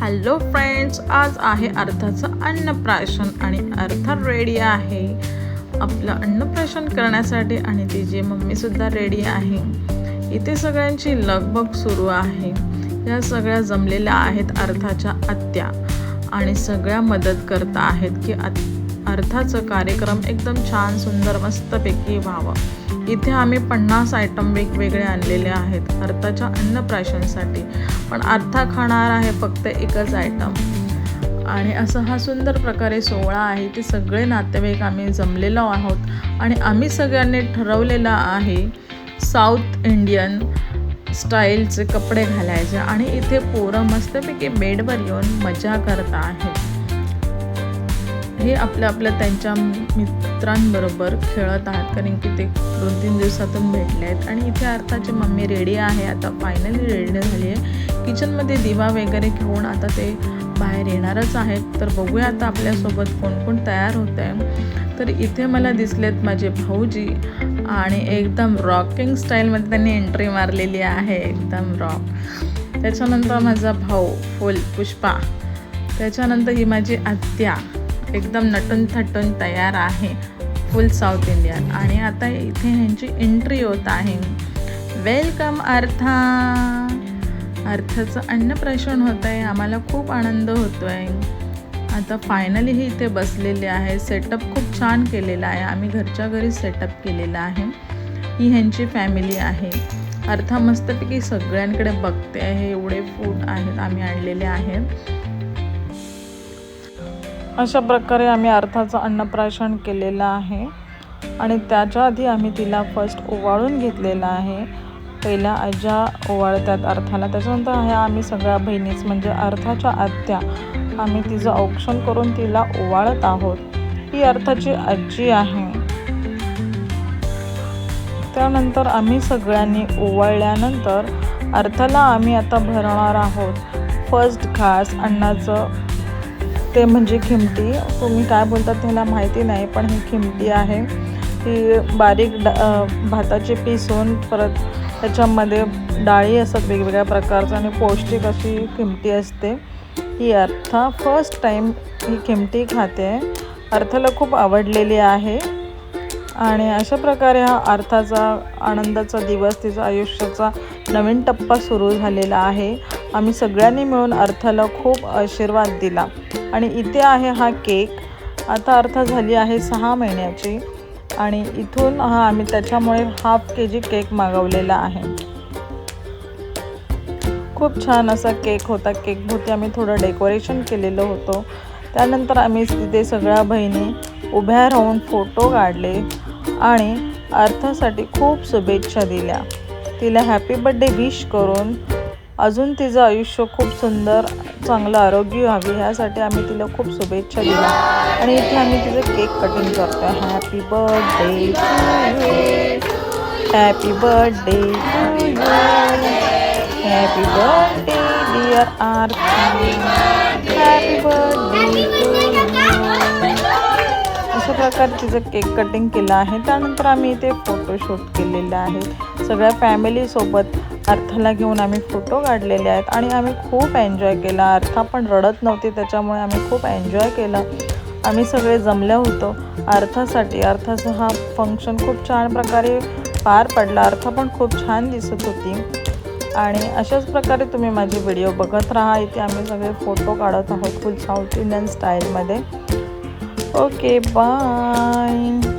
Hello friends आज आहे अर्थाचं अन्नप्राशन आणि अर्थ रेडी आहे. आपलं अन्नप्राशन करण्यासाठी आणि तिची मम्मीसुद्धा रेडी आहे इथे सगळ्यांची लगबग सुरू आहे. या सगळ्या जमलेल्या आहेत अर्थाच्या आत्या आणि सगळ्या मदत करता आहेत की अर्थाचं कार्यक्रम एकदम छान सुंदर मस्तपैकी व्हावं. इथे आम्ही पन्नास आयटम वेगवेगळे आणलेले आहेत. अर्थाच्या अन्नप्राशनसाठी पण अर्था खाणार आहे फक्त एकच आयटम आणि असं हा सुंदर प्रकारे सोहळा आहे. ते सगळे नातेवाईक आम्ही जमलेलो आहोत. आणि आम्ही सगळ्यांनी ठरवलेलं आहे साऊथ इंडियन स्टाईलचे कपडे घालायचे. आणि इथे पोरं मस्तपैकी बेडवर येऊन मजा करत आहेत. हे आपल्या आपल्या त्यांच्या मित्रांबरोबर खेळत आहात कारण की ते दोन तीन दिवसातून भेटले आहेत. आणि इथे अर्थाची मम्मी रेडी आहे आता फायनली रेडी झाली आहे. किचनमध्ये दिवा वगैरे घेऊन आता ते बाहेर येणारच आहेत. तर बघूया आता आपल्यासोबत कोण कोण तयार होत आहे. तर इथे मला दिसलेत माझे भाऊजी आणि एकदम रॉकिंग स्टाईलमध्ये त्यांनी एंट्री मारलेली आहे एकदम रॉक त्याच्यानंतर माझा भाऊ फुल पुष्पा. त्याच्यानंतर ही माझी आत्या. एकदम नटून थटून तयार आहे. फुल साऊथ इंडियन आणि आता इथे ह्यांची एंट्री होत आहे. वेलकम अर्था अर्थाचं अन्नप्राशन होत आहे आम्हाला खूप आनंद होतो आहे आता फायनली हे इथे बसलेले आहे. सेटअप खूप छान केलेला आहे. आम्ही घरच्या घरी सेटअप केलेला आहे. ही ह्यांची फॅमिली आहे. अर्था मस्तपैकी सगळ्यांकडे बघते. आहे एवढे फूड आहेत आम्ही आणलेले आहेत. अशा प्रकारे आम्ही अर्थाचं अन्नप्राशन केलेलं आहे. आणि त्याच्या आधी आम्ही तिला फर्स्ट ओवाळून घेतलेला आहे. पहिल्या आज्या ओवाळतात अर्थाला. त्याच्यानंतर ह्या आम्ही सगळ्या बहिणीच म्हणजे अर्थाच्या आत्या. आम्ही तिचं औक्षण करून तिला ओवाळत आहोत. ही अर्थाची आजी आहे. त्यानंतर आम्ही सगळ्यांनी ओवाळल्यानंतर अर्थाला आम्ही आता भरणार आहोत. फर्स्ट घास अन्नाचं ते म्हणजे खिमटी. तुम्ही काय बोलतात त्याला माहिती नाही पण ही खिमटी आहे. ती बारीक डा भाताचे पीस होऊन परत त्याच्यामध्ये डाळी असतात वेगवेगळ्या प्रकारचं आणि पौष्टिक अशी खिमटी असते. ही अर्था फर्स्ट टाईम ही खिमटी खाते. अर्थाला खूप आवडलेली आहे. आणि अशा प्रकारे हा अर्थाचा आनंदाचा दिवस तिचा आयुष्याचा नवीन टप्पा सुरू झालेला आहे. आम्ही सगळ्यांनी मिळून अर्थाला खूप आशीर्वाद दिला. आणि इथे आहे हा केक. आता अर्थ झाली आहे सहा महिन्याची आणि इथून हा आम्ही त्याच्यामुळे हाफ के जी केक मागवलेला आहे. खूप छान असा केक होता. केकभोवती आम्ही थोडं डेकोरेशन केलेलं होतं. त्यानंतर आम्ही तिथे सगळ्या बहिणी उभ्या राहून फोटो काढले आणि अर्थासाठी खूप शुभेच्छा दिल्या. तिला हॅपी बड्डे विश करून अजून तिचं आयुष्य खूप सुंदर चांगलं आरोग्य व्हावी ह्यासाठी आम्ही तिला खूप शुभेच्छा दिल्या. आणि इथे आम्ही तिचं केक कटिंग करतो happy birthday happy birthday to you happy birthday dear R happy birthday to अशा प्रकारे तिचं केक कटिंग केलं आहे. त्यानंतर आम्ही इथे फोटोशूट केलेलं आहे. सगळ्या फॅमिलीसोबत अर्थाला घेऊन आम्ही फोटो काढलेले आहेत आणि आम्ही खूप एन्जॉय केला. अर्था पण रडत नव्हती त्याच्यामुळे आम्ही खूप एन्जॉय केला. आम्ही सगळे जमले होतो. अर्थासाठी अर्थाचा हा फंक्शन खूप छान प्रकारे पार पडला. अर्थ पण खूप छान दिसत होती. आणि अशाच प्रकारे तुम्ही माझे व्हिडिओ बघत राहा. इथे आम्ही सगळे फोटो काढत आहोत फुल साऊथ इंडियन स्टाईलमध्ये ओके बाय